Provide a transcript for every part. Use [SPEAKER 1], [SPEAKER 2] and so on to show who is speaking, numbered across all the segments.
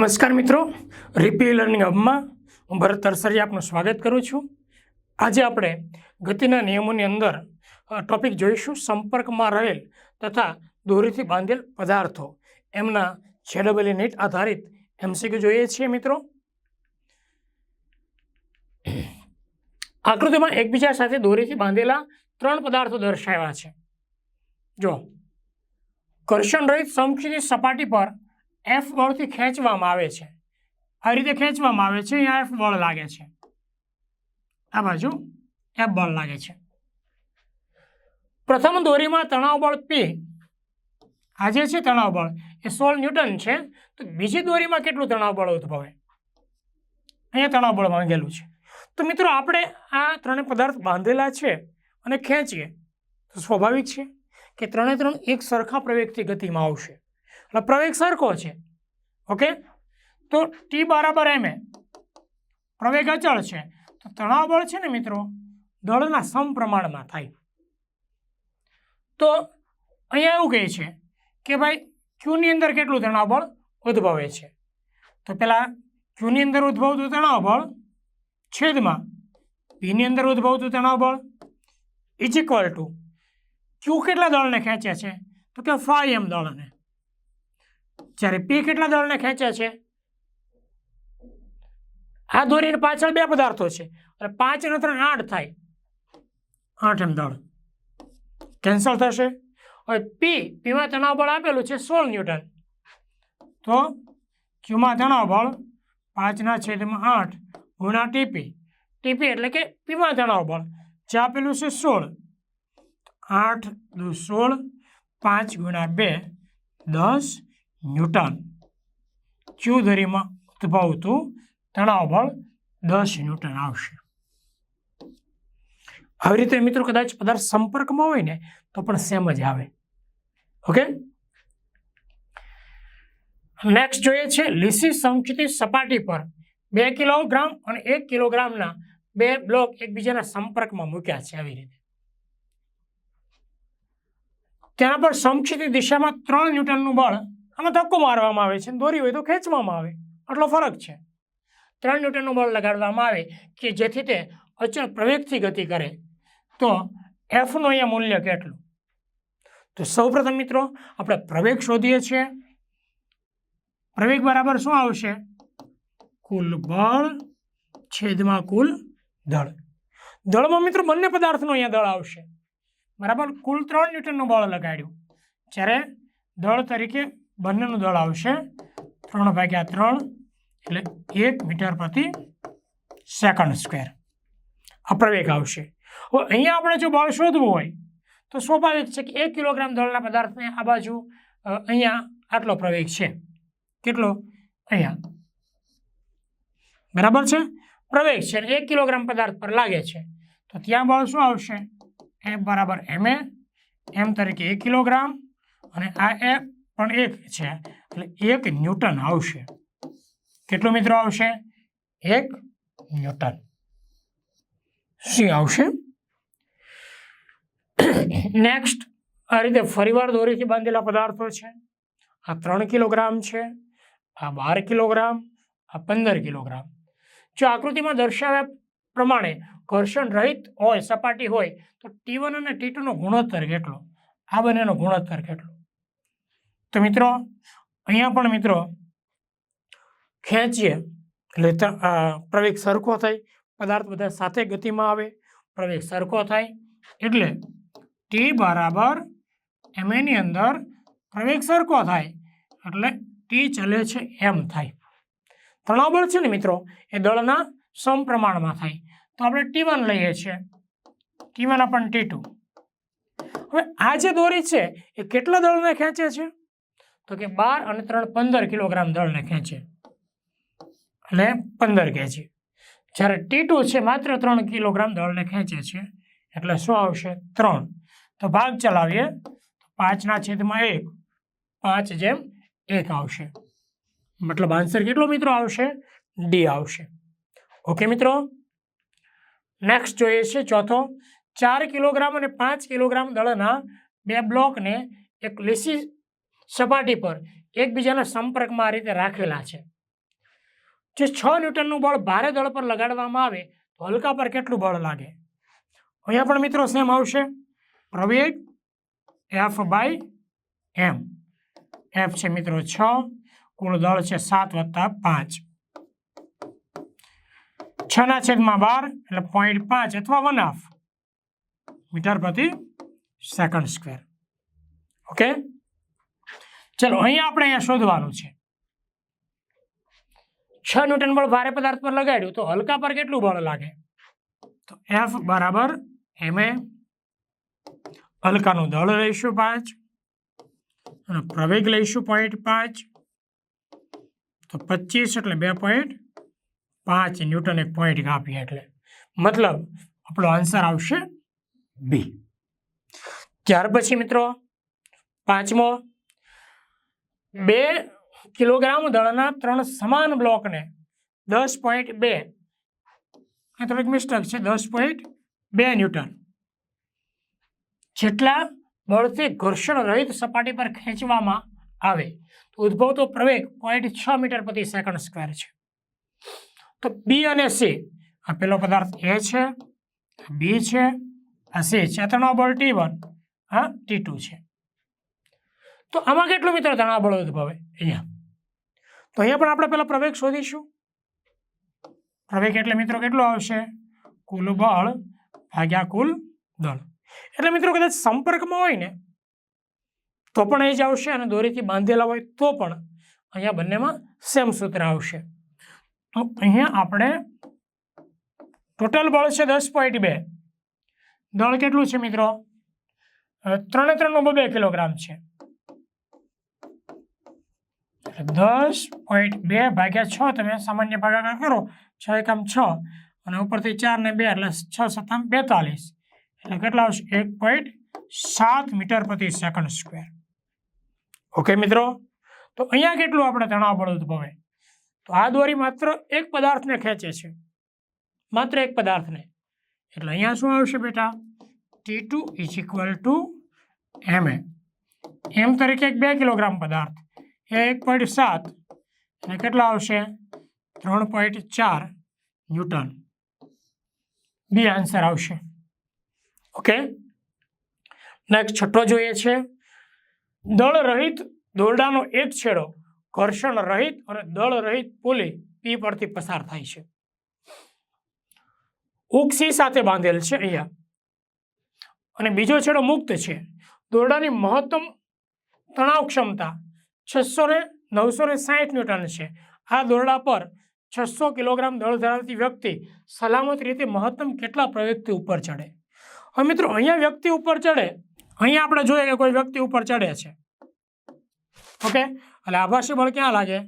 [SPEAKER 1] નમસ્કાર મિત્રો રીપી લર્નિંગ હબમાં હું ભરત તરસરી આપનું સ્વાગત કરું છું. આજે આપણે ગતિના નિયમોની અંદર ટોપિક જોઈશું, સંપર્કમાં રહેલ તથા દોરીથી બાંધેલ પદાર્થો, એમના જેડબલી નીટ આધારિત એમસીક્યુ જોઈએ છીએ મિત્રો. આકૃતિમાં એકબીજા સાથે દોરીથી બાંધેલા ત્રણ પદાર્થો દર્શાવ્યા છે. જો, ઘર્ષણ રહિત સમક્ષિતિજ સપાટી પર એફ બળથી ખેંચવામાં આવે છે. આ રીતે ખેંચવામાં આવે છે, અહીંયા એફ બળ લાગે છે. આ બાજુ એફ બળ લાગે છે. પ્રથમ દોરીમાં તણાવ બળ પી આ જે છે તણાવ બળ, એ સોળ ન્યૂટન છે. તો બીજી દોરીમાં કેટલું તણાવ બળ ઉદ્ભવે? અહીંયા તણાવ બળ માંગેલું છે. તો મિત્રો, આપણે આ ત્રણે પદાર્થ બાંધેલા છે અને ખેંચીએ. તો સ્વાભાવિક છે કે ત્રણે ત્રણ એક સરખા પ્રવેગથી ગતિમાં આવશે. એટલે પ્રવેગ સરખો છે. ઓકે? તો ટી બરાબર એમ એ. પ્રવેગ અચળ છે. તો તણાવ બળ છે ને મિત્રો, દળના સમપ્રમાણમાં થાય. તો અહીંયા એવું કહે છે કે ભાઈ ક્યુની અંદર કેટલું તણાવ બળ ઉદ્ભવે છે? તો પેલા ક્યુની અંદર ઉદ્ભવતું તણાવ બળ છેદમાં પીની અંદર ઉદ્ભવતું તણાવ બળ ઇઝ ઇક્વલ ટુ ક્યુ કેટલા દળને ખેંચે છે? તો કે ફાઈ એમ દળને. જ્યારે પી કેટલા દળને ખેંચે છે? આ દોરીની પાછળ બે પદાર્થો છે. અને પાંચ અને ત્રણ આઠ થાય. આઠ એમ દળ. કેન્સલ થશે. હવે પી પીમાં તણાવ બળ આપેલું છે સોળ ન્યૂટન. તો ક્યુમાં તણાવ બળ પાંચના છેદમાં આઠ ગુણા ટીપી ટીપી એટલે કે પીમાં તણાવ બળ. જે આપેલું છે સોળ. આઠ દુ સોળ, પાંચ ગુણા બે, દસ ન્યૂટન. ચૌધરીમાં ઉદભવતું તણાવ બળ દસ ન્યૂટન આવશે. આવી રીતે મિત્રો કદાચ પદાર્થ સંપર્કમાં હોય ને, તો પણ સેમ જ આવે. ઓકે? નેક્સ્ટ જોઈએ છે લીસી સંકુચિત સપાટી પર બે કિલોગ્રામ અને એક કિલોગ્રામના બે બ્લોક એકબીજાના સંપર્કમાં મૂક્યા છે આવી રીતે. તેના પર સમક્ષિતિ દિશામાં ત્રણ ન્યૂટનનું બળ આમાં ધક્કો મારવામાં આવે છે દોરી હોય તો ખેંચવામાં આવે. આટલો ફરક છે. ત્રણ ન્યૂટનનું બળ લગાડવામાં આવે કે જેથી તે અચળ પ્રવેગથી ગતિ કરે. તો એફનું અહીંયા મૂલ્ય કેટલું? તો સૌપ્રથમ મિત્રો, આપણે પ્રવેગ શોધીએ છીએ. પ્રવેગ બરાબર શું આવશે? કુલ બળ છેદમાં કુલ દળ. દળમાં મિત્રો બંને પદાર્થનું અહીંયા દળ આવશે. બરાબર? કુલ ત્રણ ન્યૂટનનું બળ લગાડ્યું. જ્યારે દળ તરીકે બંનેનું દળ આવશે ત્રણ ભાગ્યા ત્રણ એટલે એક મીટર પ્રતિ સેકન્ડ સ્ક્વેર. આ પ્રવેગ આવશે. અહીંયા આપણે જો બળ શોધવું હોય, તો સ્વાભાવિક છે કે એક કિલોગ્રામ દળના પદાર્થને આ બાજુ અહીંયા આટલો પ્રવેગ છે. કેટલો? અહીંયા. બરાબર છે? પ્રવેગ છે એક કિલોગ્રામ પદાર્થ પર લાગે છે. તો ત્યાં બળ શું આવશે? એફ બરાબર એમ એમ તરીકે એક કિલોગ્રામ અને આ એફ પણ એક છે, એટલે એક ન્યૂટન આવશે. કેટલું મિત્રો આવશે? એક ન્યૂટન. સી આવશે? નેક્સ્ટ આ રીતે ફરીવાર દોરીથી બાંધેલા પદાર્થો છે. આ ત્રણ કિલોગ્રામ છે, આ બાર કિલોગ્રામ, આ પંદર કિલોગ્રામ. જો આકૃતિમાં દર્શાવ્યા પ્રમાણે ઘર્ષણ રહિત હોય, સપાટી હોય, તો ટી અને ટી ગુણોત્તર કેટલો? આ બંનેનો ગુણોત્તર કેટલો? તો મિત્રો, અહીંયા પણ મિત્રો, ખેંચીએ. એટલે પ્રવેગ સરખો થાય, પદાર્થ બધા સાથે ગતિમાં આવે, પ્રવેગ સરખો થાય. એટલે ટી બરાબર એમ એની અંદર પ્રવેગ સરખો થાય, એટલે ટી ચલે છે એમ થાય. તણાવ બળ છે ને મિત્રો, એ દળના સમપ્રમાણમાં થાય. તો આપણે ટી વન લઈએ છીએ. ટી વન આપણ ટી ટુ હવે આ જે દોરી છે, એ કેટલા દળને ખેંચે છે? તો કે બાર અને ત્રણ પંદર કિલોગ્રામ દળને ખેંચે. એટલે પંદર કેજી જ્યારે ટી છે, માત્ર ત્રણ કિલોગ્રામ દળને ખેંચે છે, એટલે શું આવશે? ત્રણ. તો ભાગ ચલાવીએ. પાંચના છેદમાં એક. પાંચ જેમ એક આવશે. મતલબ આન્સર કેટલો મિત્રો આવશે? ડી આવશે. ઓકે મિત્રો? નેક્સ્ટ જોઈએ છે ચોથો. ચાર કિલોગ્રામ અને પાંચ કિલોગ્રામ દળના બે બ્લોકને એક લીસી સપાટી પર એકબીજાના સંપર્કમાં આ રીતે રાખેલા છે. જે છ ન્યૂટનનું બળ ભારે દળ પર લગાડવામાં આવે, તો હલકા પર કેટલું બળ લાગે? અહીંયા પણ મિત્રો સેમ આવશે. પ્રવેગ એફ બાય એમ એફ છે મિત્રો છ, કુલ દળ છે સાત વત્તા પાંચ. છના છેદમાં બાર એટલે પોઈન્ટ પાંચ અથવા વન હાફ મીટર પ્રતિ સેકન્ડ સ્ક્વેર ઓકે ચલો અહીંયા આપણે અહીંયા શોધવાનું છે. છ ન્યૂટન બળ ભારે પદાર્થ પર લગાડ્યું તો હલકા પર કેટલું બળ લાગે? તો એફ બરાબર એમ એ હલકાનું દળ લઈશું પાંચ અને પ્રવેગ લઈશું પોઈન્ટ પાંચ. તો પચીસ એટલે બે પોઈન્ટ પાંચ ન્યૂટન એક પોઈન્ટ કાપીએ એટલે. મતલબ આપણો આન્સર આવશે બી. ત્યાર પછી મિત્રો પાંચમો બે કિલોગ્રામ દળના ત્રણ સમાન બ્લોકને દસ પોઈન્ટ બે. આ થોડીક મિસ્ટેક છે, દસ પોઈન્ટ બે ન્યૂટન. જેટલા બળથી ઘર્ષણ રહિત સપાટી પર ખેંચવામાં આવે, તો ઉદ્ભવતો પ્રવેગ પોઈન્ટ છ મીટર પ્રતિ સેકન્ડ સ્ક્વેર છે. તો બી અને સી આ પેલો પદાર્થ એ છે બી છે, આ સી છે. આ બળ ટી વન હા ટી ટુ છે. તો આમાં કેટલું મિત્રો તણાવ બળ ઉદ્ભવે? અહીંયા. તો અહીંયા પણ આપણે પહેલાં પ્રવેગ શોધીશું. પ્રવેગ એટલે મિત્રો કેટલો આવશે? કુલ બળ ભાગ્યા કુલ દળ. એટલે મિત્રો કદાચ સંપર્કમાં હોય ને, તો પણ એ જ આવશે અને દોરીથી બાંધેલા હોય તો પણ અહીંયા બંનેમાં સેમ સૂત્ર આવશે. તો અહીંયા આપણે ટોટલ બળ છે દસ પોઈન્ટ બે. દળ કેટલું છે મિત્રો? ત્રણે ત્રણે નું બે કિલોગ્રામ છે. દસ પોઈન્ટ બે ભાગ્યા છ તમે સામાન્ય ભાગાકાર કરો, છ એકમ છ. અને ઉપરથી ચાર ને બે એટલે છ સત્તામ બેતાલીસ. એટલે કેટલા આવશે? એક પોઈન્ટ સાત મીટર પ્રતિ સેકન્ડ સ્ક્વેર. ઓકે મિત્રો? તો અહીંયા કેટલું આપણે તણાવ બળ ઉદભવે? તો આ દોરી માત્ર એક પદાર્થને ખેંચે છે. માત્ર એક પદાર્થને. એટલે અહીંયા શું આવશે બેટા? T two is equal to M M તરીકે એક બે કિલોગ્રામ પદાર્થ. એક પોઈન્ટ સાત. અને કેટલા આવશે? ત્રણ પોઈન્ટ ચાર ન્યૂટન. બી આન્સર આવશે. ઓકે? નેક્સ્ટ છઠ્ઠો જોઈએ છે. દળ રહિત દોરડાનો એક છેડો ઘર્ષણ રહિત અને દળ રહિત પુલી પી પરથી પસાર થાય છે. ઉકસી સાથે બાંધેલ છે અહીંયા. અને બીજો છેડો મુક્ત છે. દોરડાની મહત્તમ તણાવ ક્ષમતા છસો ને નવસો ને સાહીઠ ન્યૂટન છે. આ દોરડા પર છસો કિલોગ્રામ દળ ધરાવતી વ્યક્તિ સલામત રીતે મહત્તમ કેટલા પ્રવ્યક્તિ ઉપર ચડે? હવે મિત્રો, અહીંયા વ્યક્તિ ઉપર ચડે, અહીંયા આપણે જોઈએ કે કોઈ વ્યક્તિ ઉપર ચડે છે. ઓકે? એટલે આભાસી બળ ક્યાં લાગે?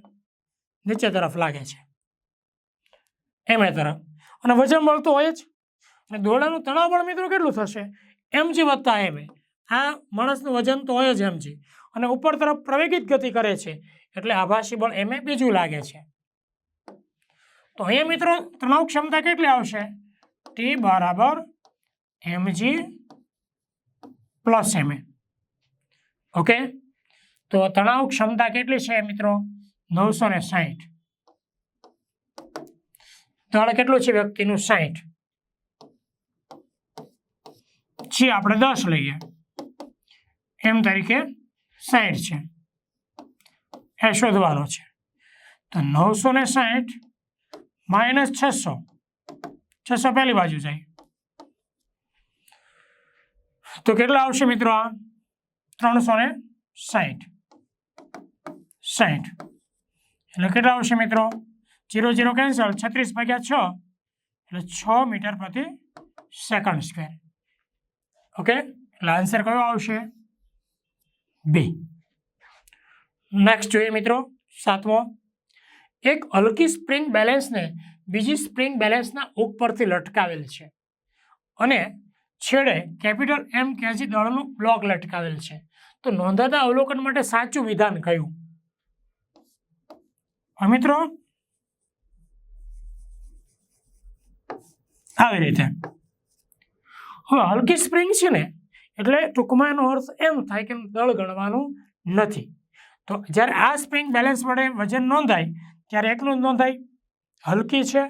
[SPEAKER 1] નીચે તરફ લાગે છે. એમ એ તરફ. અને વજન બળ તો હોય જ. અને દોરડાનું તણાવ બળ મિત્રો કેટલું થશે? એમજી વત્તા એમ એ. આ માણસનું વજન તો હોય જ એમજી અને ઉપર તરફ પ્રવેગિત ગતિ કરે છે. એટલે આભાસી બળ એમ બીજું લાગે છે. તો અહીંયા મિત્રો તણાવ ક્ષમતા કેટલી આવશે? ટી બરાબર એમજી પ્લસ એમ ઓકે? તો તણાવ ક્ષમતા કેટલી છે મિત્રો? નવસો ને સાહીઠ દળ કેટલું છે વ્યક્તિનું સાહીઠ જે આપણે દસ લઈએ. એમ તરીકે સાહીઠ છે. એ શોધવાનો છે. તો નવસો ને સાહીઠ માઇનસ છસો. છસો પહેલી બાજુ જાય. તો કેટલા આવશે મિત્રો આ? ત્રણસો ને સાહીઠ સાહીઠ એટલે કેટલા આવશે મિત્રો? જીરો જીરો કેન્સલ, છત્રીસ ભાગ્યા છ. એટલે છ મીટર પ્રતિ સેકન્ડ સ્ક્વેર. ઓકે? એટલે આન્સર કયો આવશે? બી. નેક્સ્ટ જોઈએ મિત્રો, સાતમો. એક હલકી સ્પ્રિંગ બેલેન્સને બીજી સ્પ્રિંગ બેલેન્સના ઉપ પરથી લટકાવેલ છે. અને છેડે કેપિટલ એમ કેજી દળનું બ્લોક લટકાવેલ છે. તો નોંધાતા અવલોકન માટે સાચું વિધાન કયું? મિત્રો? આવી રીતે. હવે હલકી સ્પ્રિંગ છે ને એટલે ટૂંકમાં એનો અર્થ એમ થાય કે દળ ગણવાનું નથી. તો જ્યારે આ સ્પ્રિંગ બેલેન્સ વડે વજન નોંધાય, ત્યારે એકનું જ નોંધાય. હલકી છે,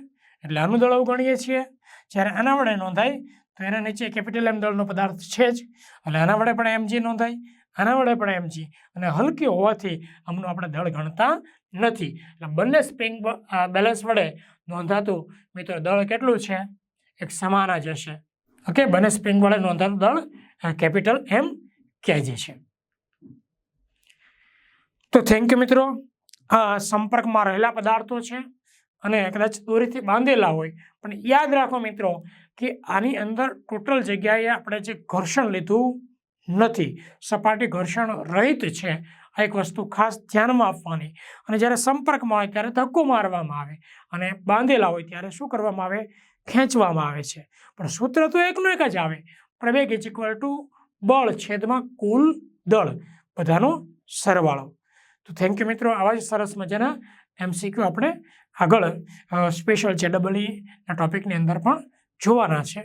[SPEAKER 1] એટલે આનું દળ અવગણીએ છીએ. જ્યારે આના વડે નોંધાય, તો એના નીચે કેપિટલ એમ દળનો પદાર્થ છે જ. એટલે આના વડે પણ એમજી નોંધાય, આના વડે પણ એમજી અને હલકી હોવાથી આમનું આપણે દળ ગણતા નથી. એટલે બંને સ્પ્રિંગ બેલેન્સ વડે નોંધાતું, મિત્રો, દળ કેટલું છે? એક સમાન જ હશે. ઓકે, બંને સ્પ્રિંગ વડે નોંધાતું દળ કેપિટલ એમ કેજી છે. તો થેન્ક યુ મિત્રો. આ સંપર્કમાં રહેલા પદાર્થો છે અને કદાચ દોરીથી બાંધેલા હોય. પણ યાદ રાખો મિત્રો કે આની અંદર ટોટલ જગ્યાએ આપણે જે ઘર્ષણ લીધું નથી. સપાટી ઘર્ષણ રહિત છે. આ એક વસ્તુ ખાસ ધ્યાનમાં આપવાની. અને જ્યારે સંપર્કમાં હોય ત્યારે ધક્કો મારવામાં આવે. અને બાંધેલા હોય ત્યારે શું કરવામાં આવે? ખેંચવામાં આવે છે. પણ સૂત્ર તો એકનું એક જ આવે. પ્રવેગ ઇઝ ઇક્વલ ટુ બળ છેદમાં કુલ દળ. બધાનો સરવાળો. તો થેન્ક યુ મિત્રો, આવા જ સરસ મજાના એમસીક્યુ આપણે આગળ સ્પેશિયલ જે ડબલ ઈના ટોપિકની અંદર પણ જોવાના છે.